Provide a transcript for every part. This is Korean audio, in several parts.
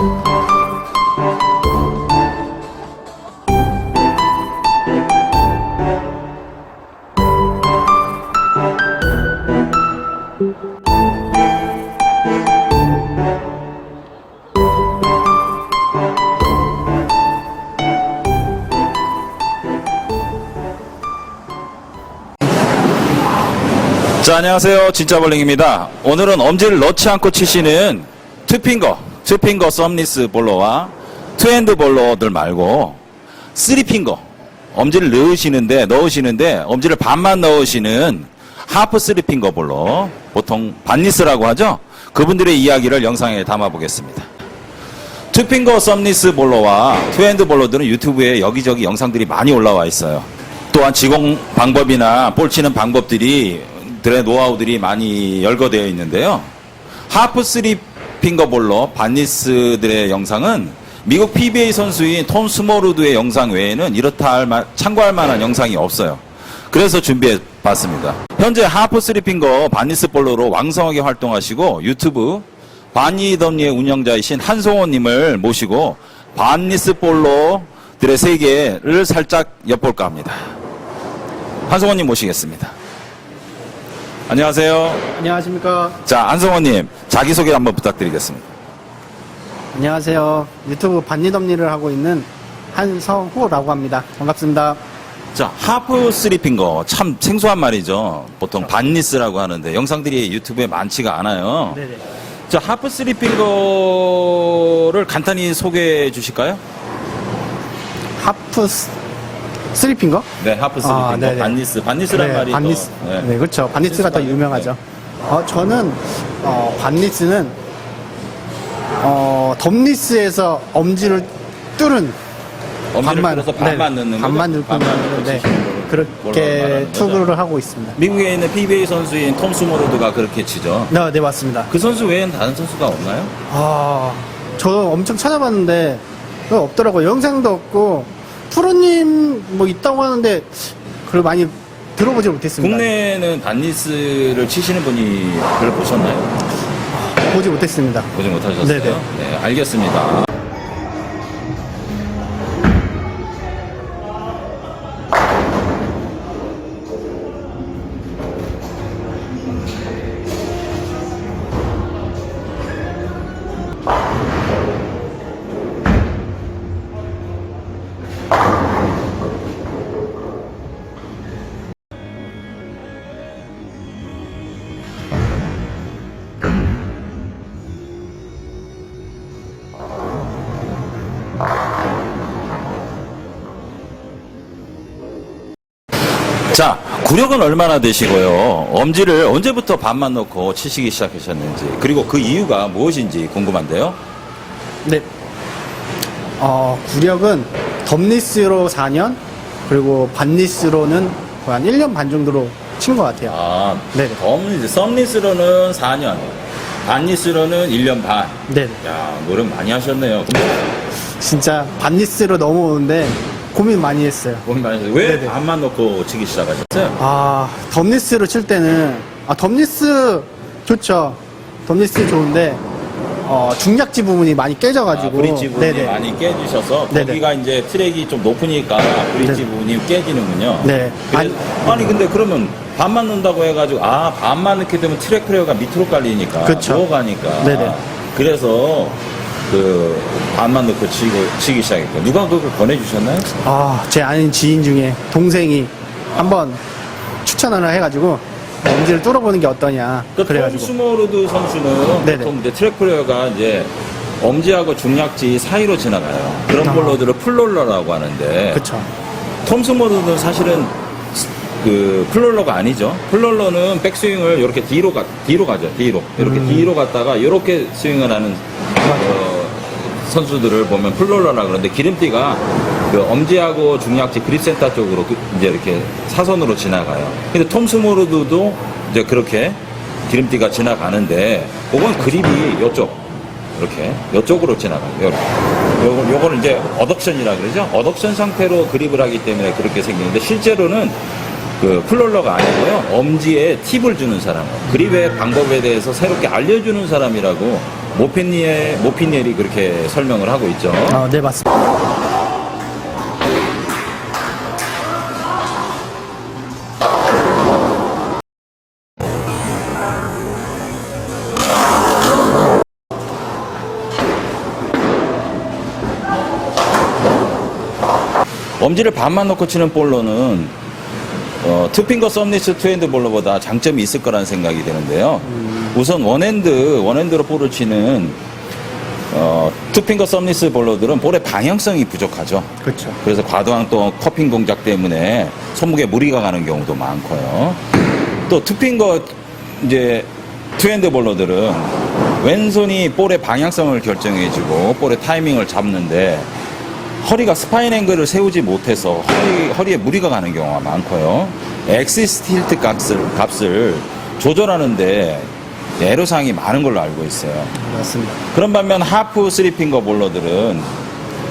자, 안녕하세요. 진짜벌링입니다. 오늘은 엄지를 넣지 않고 치시는 투핑거, 투핑거 썸리스 볼러와 투핸드 볼러들 말고 쓰리핑거, 엄지를 넣으시는데, 넣으시는데, 엄지를 반만 넣으시는 하프 쓰리핑거 볼러, 보통 반리스라고 하죠? 그분들의 이야기를 영상에 담아보겠습니다. 투핑거 썸리스 볼러와 투핸드 볼러들은 유튜브에 여기저기 영상들이 많이 올라와 있어요. 또한 지공 방법이나 볼 치는 방법들이 들의 노하우들이 많이 열거되어 있는데요. 하프 쓰리 핑거 볼러 반니스들의 영상은 미국 PBA 선수인 톰 스모르드의 영상 외에는 이렇다 할 만, 참고할 만한 영상이 없어요. 그래서 준비해 봤습니다. 현재 하프 쓰리 핑거 반니스 볼러로 왕성하게 활동하시고 유튜브 바니덤니의 운영자이신 한송호님을 모시고 반니스 볼러들의 세계를 살짝 엿볼까 합니다. 한송호님 모시겠습니다. 안녕하세요. 안녕하십니까. 자, 한성호님, 자기소개 한번 부탁드리겠습니다. 안녕하세요. 유튜브 반리덤리를 하고 있는 한성호라고 합니다. 반갑습니다. 자, 하프 쓰리핑거, 참 생소한 말이죠. 보통 반니스라고 하는데, 영상들이 유튜브에 많지가 않아요. 네네. 자, 하프 쓰리핑거를 간단히 소개해 주실까요? 하프 스, 스리핑거? 네, 하프 쓰리핑거, 아, 네네. 반니스. 반니스란 말이 반니스. 또, 네. 그렇죠. 반니스가 더 반니스 유명하죠. 어, 저는, 어, 반니스는, 어, 덤니스에서 엄지를 뚫은 엄지를 끌어서 반만 네, 넣는? 반만 반만 있는 넣고 네, 그렇게 말하는 거죠? 투구를 하고 있습니다. 미국에 있는 PBA 선수인 톰 스모로드가 그렇게 치죠. 네, 네, 맞습니다. 그 선수 외에는 다른 선수가 없나요? 아, 저 엄청 찾아봤는데 없더라고요. 영상도 없고 프로님 뭐 있다고 하는데 그걸 많이 들어보지 못했습니다. 국내에는 반니스를 치시는 분이 별로 보셨나요? 보지 못했습니다. 보지 못하셨어요? 네네. 네, 알겠습니다. 자, 구력은 얼마나 되시고요? 엄지를 언제부터 반만 넣고 치시기 시작하셨는지, 그리고 그 이유가 무엇인지 궁금한데요? 네. 어, 구력은 덤니스로 4년 그리고 반니스로는 거의 한 1년 반 정도로 친 것 같아요. 아, 네네. 덤, 썸리스로는 4년, 반니스로는 1년 반. 네. 야, 노력 많이 하셨네요. 진짜 반니스로 넘어오는데 고민 많이 했어요. 고민 많이 하셨어요. 왜 네네. 반만 넣고 치기 시작하셨어요? 아, 덤니스로 칠 때는, 아, 덤니스 좋죠. 덤니스 좋은데, 어, 중약지 부분이 많이 깨져가지고. 아, 브릿지 부분이 네네. 많이 깨지셔서 네네. 거기가 이제 트랙이 좀 높으니까 브릿지 네. 부분이 깨지는군요. 네. 그래, 아니 근데 그러면 반만 넣는다고 해가지고 아 반만 넣게 되면 트랙 클리어가 밑으로 깔리니까 그쵸. 누워가니까 네네. 그래서 그 반만 넣고 치고 치기 시작했고 누가 그걸 권해주셨나요? 아, 제 아는 지인 중에 동생이 한번 추천을 해가지고, 엄지를 뚫어보는 게 어떠냐. 그 그래가지고. 톰스모르드 선수는 네네. 보통 이제 트랙 클리어가 이제 엄지하고 중약지 사이로 지나가요. 그런 아. 볼러들을 풀롤러라고 하는데 그쵸. 톰스모드는 사실은 그 플롤러가 아니죠. 플롤러는 백스윙을 이렇게 뒤로 가 뒤로 가죠. 뒤로 이렇게 음. 뒤로 갔다가 이렇게 스윙을 하는 어, 선수들을 보면 플롤러라 그러는데 기름띠가 그 엄지하고 중약지 그립센터 쪽으로 그- 이제 이렇게 사선으로 지나가요. 근데 톰스모르드도 이제 그렇게 기름띠가 지나가는데 그건 그립이 이쪽 이렇게 이쪽으로 지나가요. 요렇게. 요거 요거는 이제 어덕션이라 그러죠. 어덕션 상태로 그립을 하기 때문에 그렇게 생기는데 실제로는 그 플롤러가 아니고요. 엄지에 팁을 주는 사람, 그립의 방법에 대해서 새롭게 알려주는 사람이라고 모피니엘, 모피니엘이 그렇게 설명을 하고 있죠. 아, 네, 맞습니다. 엄지를 반만 놓고 치는 볼로는 어, 투핑거 썸니스 투핸드 볼로보다 장점이 있을 거라는 생각이 드는데요. 우선 원핸드, 원핸드로 볼을 치는 어, 투핑거 썸니스 볼로들은 볼의 방향성이 부족하죠. 그렇죠. 그래서 과도한 또 커핑 동작 때문에 손목에 무리가 가는 경우도 많고요. 또 투핑거 이제 투핸드 볼러들은 왼손이 볼의 방향성을 결정해주고 볼의 타이밍을 잡는데 허리가 스파인 앵글을 세우지 못해서 허리, 허리에 무리가 가는 경우가 많고요. 엑시스 틸트 값을, 값을 조절하는데 애로사항이 많은 걸로 알고 있어요. 맞습니다. 그런 반면 하프 스리핑거 볼러들은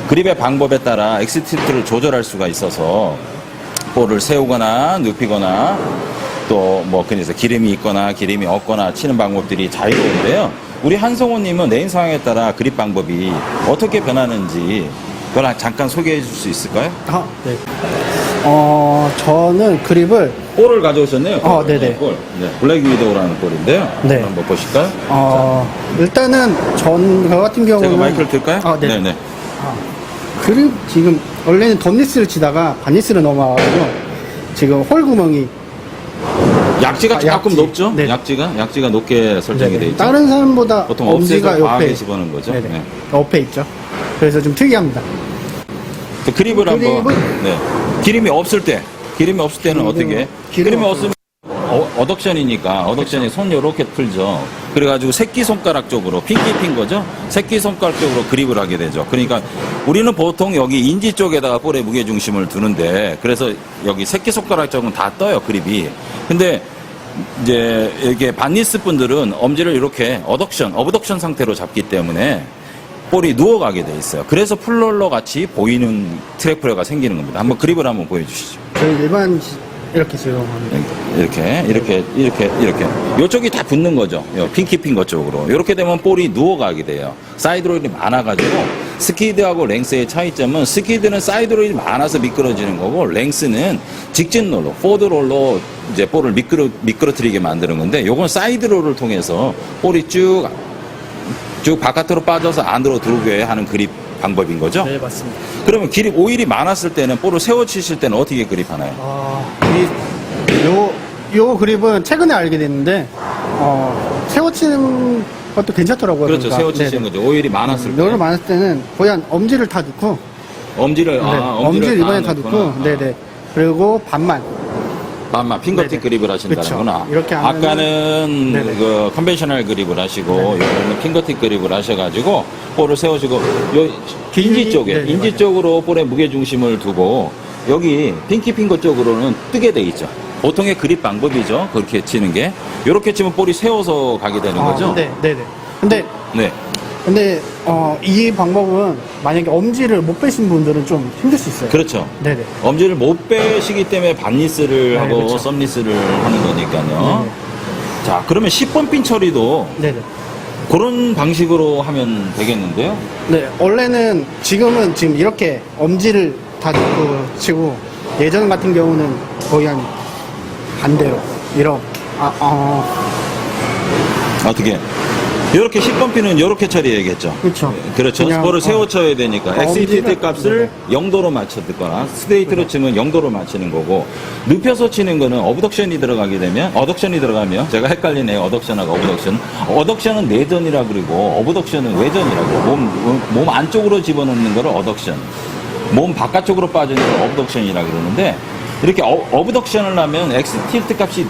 그립의 방법에 따라 엑스티트를 조절할 수가 있어서 볼을 세우거나 눕히거나 또뭐 그래서 기름이 있거나 기름이 없거나 치는 방법들이 자유로운데요. 우리 한성호님은 내인 상황에 따라 그립 방법이 어떻게 변하는지 그걸 잠깐 소개해 줄 수 있을까요? 아, 네. 어, 저는 그립을, 볼을 가져오셨네요. 어, 네네. 볼. 네, 블랙 위도우라는 볼인데요. 네. 한번 보실까요? 어, 일단은 전, 저 같은 경우는. 제가 마이크를 들까요? 아, 네. 네네. 그립, 지금, 원래는 덤니스를 치다가 바니스를 넘어와가지고, 지금 홀 구멍이 약지가 아, 조금 약지. 높죠? 네. 약지가? 약지가 높게 설정이 네네. 돼 있죠. 다른 사람보다 보통 엄지가 옆에 집어넣는 거죠. 네네. 네. 옆에 있죠. 그래서 좀 특이합니다. 그 그립을 한번 그립은- 네. 기름이 없을 때 기름이 없을 때는 기름은- 어떻게? 기름이 기름이 없으면- 어, 어덕션이니까 어덕션이 손 요렇게 풀죠. 그래가지고 새끼 손가락 쪽으로 핑키 핑거죠. 새끼 손가락 쪽으로 그립을 하게 되죠. 그러니까 우리는 보통 여기 인지 쪽에다가 볼의 무게 중심을 두는데 그래서 여기 새끼 손가락 쪽은 다 떠요 그립이. 근데 이제 이게 반니스 분들은 엄지를 이렇게 어덕션, 어브덕션 상태로 잡기 때문에 볼이 누워가게 돼 있어요. 그래서 풀롤러 같이 보이는 트랙 플레이가 생기는 겁니다. 한번 그립을 한번 보여주시죠. 저희 일반 시- 이렇게 지금 합니다. 이렇게, 이렇게, 이렇게, 이렇게. 이쪽이 다 붙는 거죠. 요 핑키 핑거 쪽으로. 이렇게 되면 볼이 누워가게 돼요. 사이드롤이 많아가지고 스키드하고 랭스의 차이점은 스키드는 사이드롤이 많아서 미끄러지는 거고 랭스는 직진롤로, 포드롤로 이제 볼을 미끄러, 미끄러뜨리게 만드는 건데 요건 사이드롤을 통해서 볼이 쭉, 쭉 바깥으로 빠져서 안으로 들어오게 하는 그립 방법인 거죠. 네, 맞습니다. 그러면 길이 오일이 많았을 때는 볼을 세워 치실 때는 어떻게 그립하나요? 아, 이, 요, 요 그립은 최근에 알게 됐는데, 어, 세워치는 것도 괜찮더라고요. 그렇죠. 세워 치시는. 거죠. 오일이 많았을 때. 너를 많았을 때는 거의 한 엄지를 다 넣고, 엄지를, 네, 아, 엄지를 다 이번에 다 넣구나. 넣고, 네네. 그리고 반만. 핑거팁 네네. 그립을 하신다는구나. 그쵸. 이렇게 하면은- 아까는 네네. 그 컨벤셔널 그립을 하시고. 여기는 핑거팁 그립을 하셔가지고 볼을 세우시고 요 인지 쪽에 네네, 인지. 쪽으로 볼의 무게 중심을 두고 여기 핑키 핑거 쪽으로는 뜨게 돼 있죠. 보통의 그립 방법이죠. 그렇게 치는 게 이렇게 치면 볼이 세워서 가게 되는 아, 거죠. 네, 네 네. 근데, 네. 근데, 어, 이 방법은 만약에 엄지를 못 빼신 분들은 좀 힘들 수 있어요. 그렇죠. 네네. 엄지를 못 빼시기 때문에 반니스를 네, 하고 그렇죠. 썸니스를 하는 거니까요. 네네. 자, 그러면 10번 핀 처리도 네네. 그런 방식으로 하면 되겠는데요? 네, 원래는 지금은 지금 이렇게 엄지를 다 넣고 치고 예전 같은 경우는 거의 한 반대로 이렇게 아, 어, 어떻게? 이렇게 10번 핀은 이렇게 처리해야겠죠. 그렇죠. 그렇죠. 그냥, 스포를 어. 세워 쳐야 되니까 어, XT 엄지를- 값을 0도로 맞춰 듣거나 스트레이트로 치면 0도로 맞추는 거고 눕혀서 치는 거는 어브덕션이 들어가게 되면 어덕션이 들어가면 제가 헷갈리네요. 어덕션하고 어브덕션. 어덕션은 내전이라 그러고 어브덕션은 외전이라고 몸, 몸 안쪽으로 집어넣는 거를 어덕션. 몸 바깥쪽으로 빠지는 걸 어브덕션이라 그러는데 이렇게 어, 어브덕션을 하면 엑스틸트 값이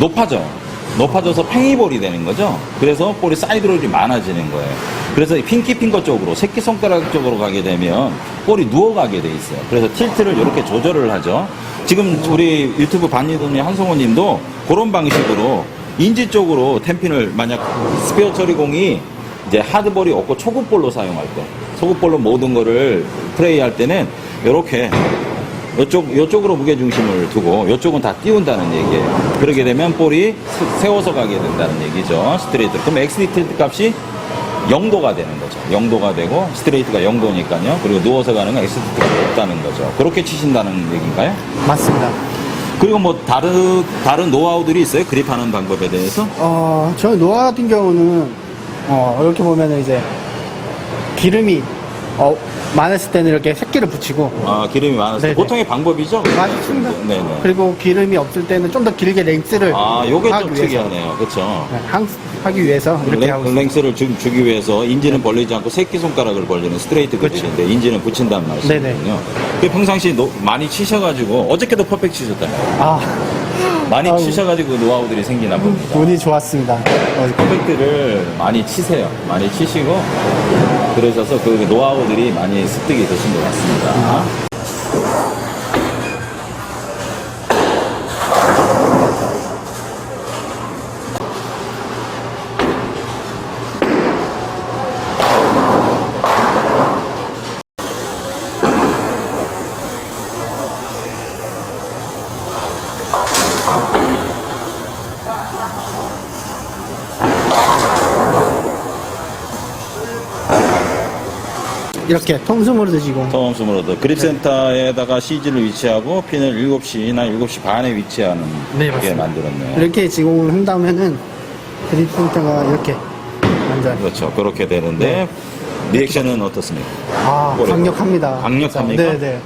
높아져요. 높아져서 팽이볼이 되는 거죠. 그래서 볼이 사이드롤이 많아지는 거예요. 그래서 이 핑키 핑거 쪽으로 새끼손가락 쪽으로 가게 되면 볼이 누워가게 돼 있어요. 그래서 틸트를 이렇게 조절을 하죠. 지금 우리 유튜브 반니도니 한성호 님도 그런 방식으로 인지 쪽으로 템핀을 만약 스페어 처리공이 이제 하드볼이 없고 초급볼로 사용할 때, 초급볼로 모든 거를 플레이할 때는 이렇게 이쪽, 이쪽으로 무게중심을 두고 이쪽은 다 띄운다는 얘기예요. 그러게 되면 볼이 세- 세워서 가게 된다는 얘기죠. 스트레이트. 그럼 틸트 값이 영도가 되는 거죠. 영도가 되고 스트레이트가 영도니까요. 그리고 누워서 가는 건 엑스트가 없다는 거죠. 그렇게 치신다는 얘기인가요? 맞습니다. 그리고 뭐 다른 다른 노하우들이 있어요? 그립하는 방법에 대해서? 어, 저는 노아 같은 경우는, 어, 이렇게 보면은 이제, 기름이, 어, 많았을 때는 이렇게 새끼를 붙이고, 아 기름이 많아서 네네. 보통의 방법이죠? 맞습니다. 네네. 그리고 기름이 없을 때는 좀 더 길게 랭스를 아 요게 하기 좀 위해서, 특이하네요. 그렇죠? 네, 항, 하기 위해서 이렇게 하고 있습니다. 랭스를 주, 주기 위해서 인지는 벌리지 않고 새끼 손가락을 벌리는 스트레이트 그렇죠. 그립인데 인지는 붙인다는 말씀이거든요. 그 평상시 노- 많이 치셔가지고 어저께도 퍼펙트 치셨다면 아, 많이 아우. 치셔가지고 노하우들이 생기나 봅니다. 운이 좋았습니다. 어, 퍼펙트를 많이 치세요. 많이 치시고 그러셔서 그 노하우들이 많이 습득이 되신 것 같습니다. 이렇게 통수으로 드시고, 처음으로도 그립센터에다가 CG를 위치하고 핀을 7시나 7시 반에 위치하는 네, 게 맞습니다. 만들었네요. 이렇게 지공을 한다면은, 그립 센터가 이렇게, 완전, 그렇죠. 그렇게 되는데 리액션은 어떻습니까? 아, 뭐래요? 강력합니다. 강력합니까? 네네.